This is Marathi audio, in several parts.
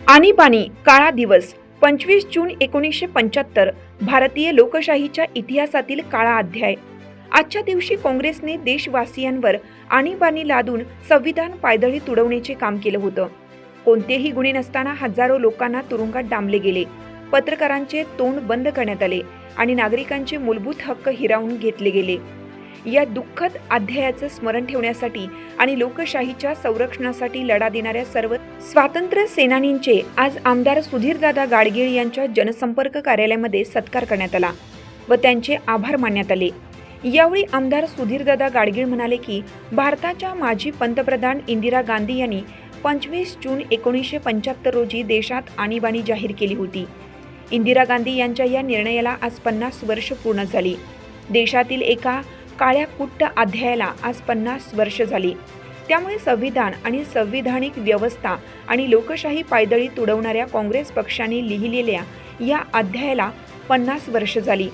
आणीबाणी काळा दिवस पंचवीस जून एकोणीसशे पंच्याहत्तर भारतीय लोकशाहीच्या इतिहासातील काळा अध्याय. आजच्या दिवशी काँग्रेसने देशवासियांवर आणीबाणी लादून संविधान पायदळी तुडवण्याचे काम केलं होतं. कोणतेही गुन्हे नसताना हजारो लोकांना तुरुंगात डांबले गेले. पत्रकारांचे तोंड बंद करण्यात आले आणि नागरिकांचे मूलभूत हक्क हिरावून घेतले गेले. या दुःखद अध्यायाचं स्मरण ठेवण्यासाठी आणि लोकशाहीच्या संरक्षणासाठी लढा देणाऱ्या सर्व स्वातंत्र्य सेनानींचे आज आमदार सुधीरदादा गाडगीळ यांच्या जनसंपर्क कार्यालयामध्ये सत्कार करण्यात आला व त्यांचे आभार मानण्यात आले. यावेळी आमदार सुधीरदादा गाडगीळ म्हणाले की भारताच्या माजी पंतप्रधान इंदिरा गांधी यांनी पंचवीस जून एकोणीसशे पंच्याहत्तर रोजी देशात आणीबाणी जाहीर केली होती. इंदिरा गांधी यांच्या या निर्णयाला आज पन्नास वर्ष पूर्ण झाली. देशातील एका काळ्या कुट्ट अध्यायाला आज पन्नास वर्ष झाली. त्यामुळे संविधान आणि संविधानिक व्यवस्था आणि लोकशाही पायदळी तुडवणाऱ्या काँग्रेस पक्षाने लिहिलेल्या या अध्यायाला पन्नास वर्ष झाली.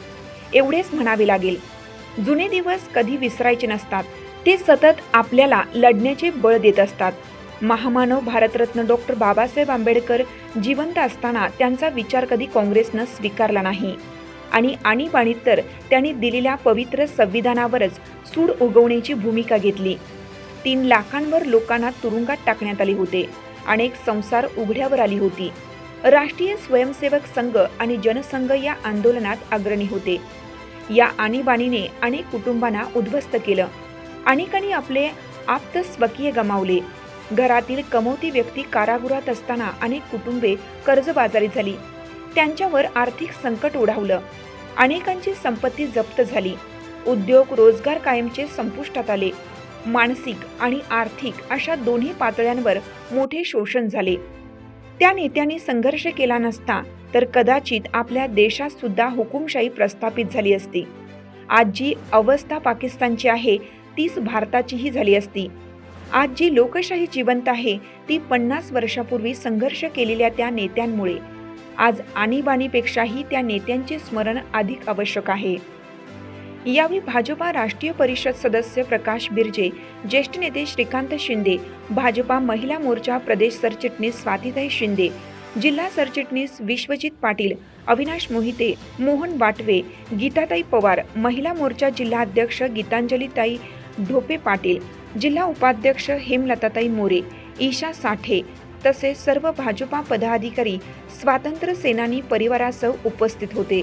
एवढेच म्हणावे लागेल. जुने दिवस कधी विसरायचे नसतात. ते सतत आपल्याला लढण्याचे बळ देत असतात. महामानव भारतरत्न डॉक्टर बाबासाहेब आंबेडकर जिवंत असताना त्यांचा विचार कधी काँग्रेसनं स्वीकारला नाही. आणि आणीबाणीत तर त्यांनी दिलेल्या पवित्र संविधानावरच सूड उगवण्याची भूमिका घेतली. तीन लाखांवर लोकांना तुरुंगात टाकण्यात आले होते. अनेक संसार उघड्यावर आली होती. राष्ट्रीय स्वयंसेवक संघ आणि जनसंघ या आंदोलनात अग्रणी होते. या आणीबाणीने अनेक कुटुंबांना उद्ध्वस्त केलं. अनेकांनी आपले आप्त स्वकीय गमावले. घरातील कमवती व्यक्ती कारागृहात असताना अनेक कुटुंबे कर्जबाजारी झाली. त्यांच्यावर आर्थिक संकट ओढावलं. अनेकांची संपत्ती जप्त झाली. उद्योग रोजगार कायमचे संपुष्टात आले. मानसिक आणि आर्थिक अशा दोन्ही पातळ्यांवर मोठे शोषण झाले. त्या नेत्यांनी संघर्ष केला नसता तर कदाचित आपल्या देशात सुद्धा हुकुमशाही प्रस्थापित झाली असती. आज जी अवस्था पाकिस्तानची आहे तीच भारताचीही झाली असती. आज जी लोकशाही जिवंत आहे ती पन्नास वर्षापूर्वी संघर्ष केलेल्या त्या नेत्यांमुळे. आज आणीबाणीपेक्षाही त्या नेत्यांचे स्मरण अधिक आवश्यक आहे. यावेळी भाजपा राष्ट्रीय परिषद सदस्य प्रकाश बिर्जे ज्येष्ठ नेते श्रीकांत शिंदे भाजपा महिला मोर्चा प्रदेश सरचिटणीस स्वातीताई शिंदे जिल्हा सरचिटणीस विश्वजित पाटील अविनाश मोहिते मोहन वाटवे गीताताई पवार महिला मोर्चा जिल्हाध्यक्ष गीतांजलीताई ढोपे पाटील जिल्हा उपाध्यक्ष हेमलताताई मोरे ईशा साठे तसेच सर्व भाजपा पदाधिकारी स्वातंत्र्य सेनानी परिवारासह उपस्थित होते.